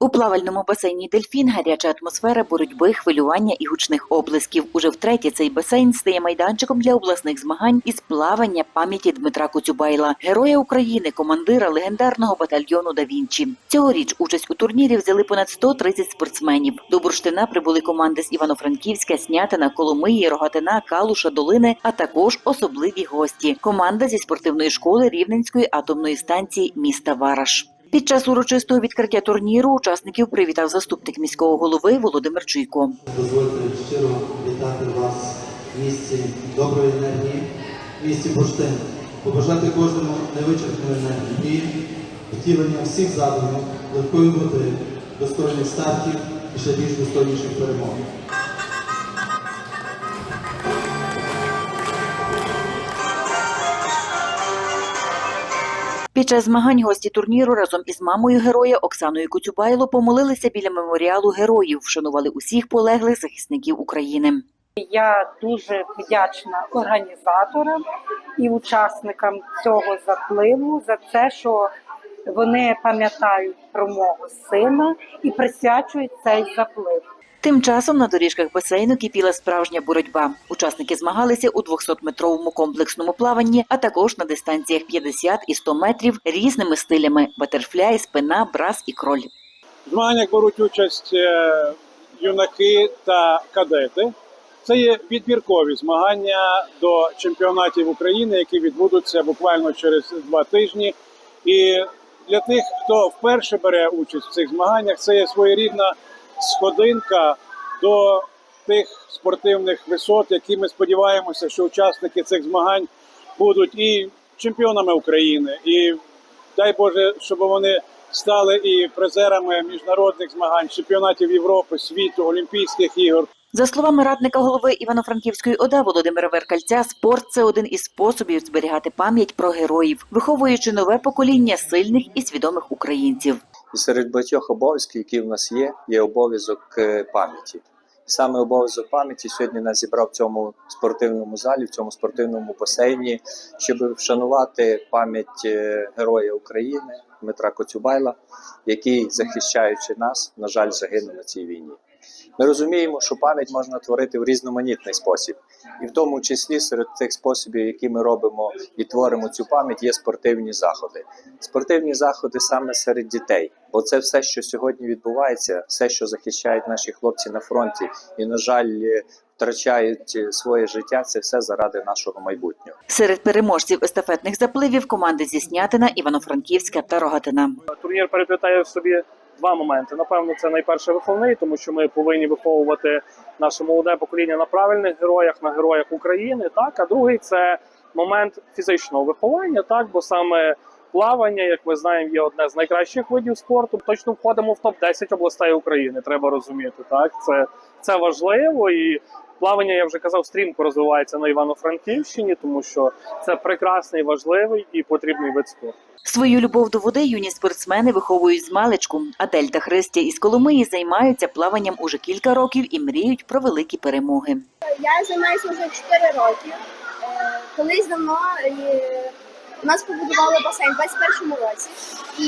У плавальному басейні Дельфін гаряча атмосфера боротьби, хвилювання і гучних оплесків. Уже втретє цей басейн стає майданчиком для обласних змагань із плавання пам'яті Дмитра Коцюбайла, героя України, командира легендарного батальйону Да Вінчі. Цьогоріч участь у турнірі взяли понад 130 спортсменів. До бурштина прибули команди з Івано-Франківська, Снятина, Коломиї, Рогатина, Калуша, Долини, а також особливі гості. Команда зі спортивної школи Рівненської атомної станції міста Вараш. Під час урочистого відкриття турніру учасників привітав заступник міського голови Володимир Чуйко. Дозвольте щиро вітати вас в місці доброї енергії, в місті бурштин. Побажати кожному невичерпної енергії, втілення всіх задумів, легкої води, достойних стартів і ще більш достойніших перемог. Під час змагань гості турніру разом із мамою героя Оксаною Куцюбайло помолилися біля меморіалу героїв, вшанували усіх полеглих захисників України. Я дуже вдячна організаторам і учасникам цього запливу за те, що вони пам'ятають про мого сина і присвячують цей заплив. Тим часом на доріжках басейну кипіла справжня боротьба. Учасники змагалися у 200-метровому комплексному плаванні, а також на дистанціях 50 і 100 метрів різними стилями: батерфляй, спина, брас і кроль. В змаганнях беруть участь е, юнаки та кадети. Це є відбіркові змагання до чемпіонатів України, які відбудуться буквально через два тижні. І для тих, хто вперше бере участь в цих змаганнях, це є своєрідна сходинка до тих спортивних висот, які ми сподіваємося, що учасники цих змагань будуть і чемпіонами України, і дай Боже, щоб вони стали і призерами міжнародних змагань, чемпіонатів Європи, світу, Олімпійських ігор. За словами радника голови Івано-Франківської ОДА Володимира Веркальця, спорт це один із способів зберігати пам'ять про героїв, виховуючи нове покоління сильних і свідомих українців. І серед багатьох обов'язків, які в нас є, є обов'язок пам'яті. І саме обов'язок пам'яті сьогодні нас зібрав в цьому спортивному залі, в цьому спортивному басейні, щоб вшанувати пам'ять е, героя України Дмитра Коцюбайла, який, захищаючи нас, на жаль, загинув на цій війні. Ми розуміємо, що пам'ять можна творити в різноманітний спосіб, і в тому числі серед тих способів, які ми робимо і творимо цю пам'ять, є спортивні заходи. Спортивні заходи саме серед дітей, бо це все, що сьогодні відбувається, все, що захищають наші хлопці на фронті, і на жаль, втрачають своє життя. Це все заради нашого майбутнього. Серед переможців естафетних запливів команди зі Снятина, Івано-Франківська та Рогатина. турнір переплітає в собі два моменти. Напевно, це найперше виховний, тому що ми повинні виховувати наше молоде покоління на правильних героях, на героях України. Так, а другий це момент фізичного виховання, так, бо саме плавання, як ми знаємо, є одне з найкращих видів спорту. Точно входимо в топ 10 областей України. Треба розуміти. Так, це, це важливо і. Плавання, я вже казав, стрімко розвивається на Івано-Франківщині, тому що це прекрасний, важливий і потрібний вид спорту. Свою любов до води юні спортсмени виховують з маличку. Адель та Христя із Коломиї займаються плаванням уже кілька років і мріють про великі перемоги. Я займаюся вже 4 роки. Е, Колись давно е, у нас побудували басейн в 21-му році, і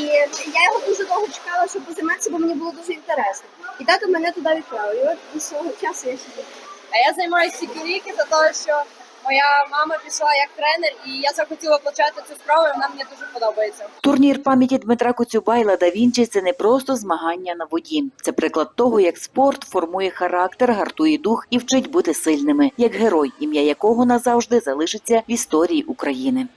я його дуже довго чекала, щоб позайматися, бо мені було дуже інтересно. І тато мене туди відправив. І от до свого часу я сюди. А я займаюся тільки рік за того, що моя мама пішла як тренер, і я захотіла почати цю справу. Вона мені дуже подобається. Турнір пам'яті Дмитра Коцюбайла да Вінчі це не просто змагання на воді. Це приклад того, як спорт формує характер, гартує дух і вчить бути сильними, як герой, ім'я якого назавжди залишиться в історії України.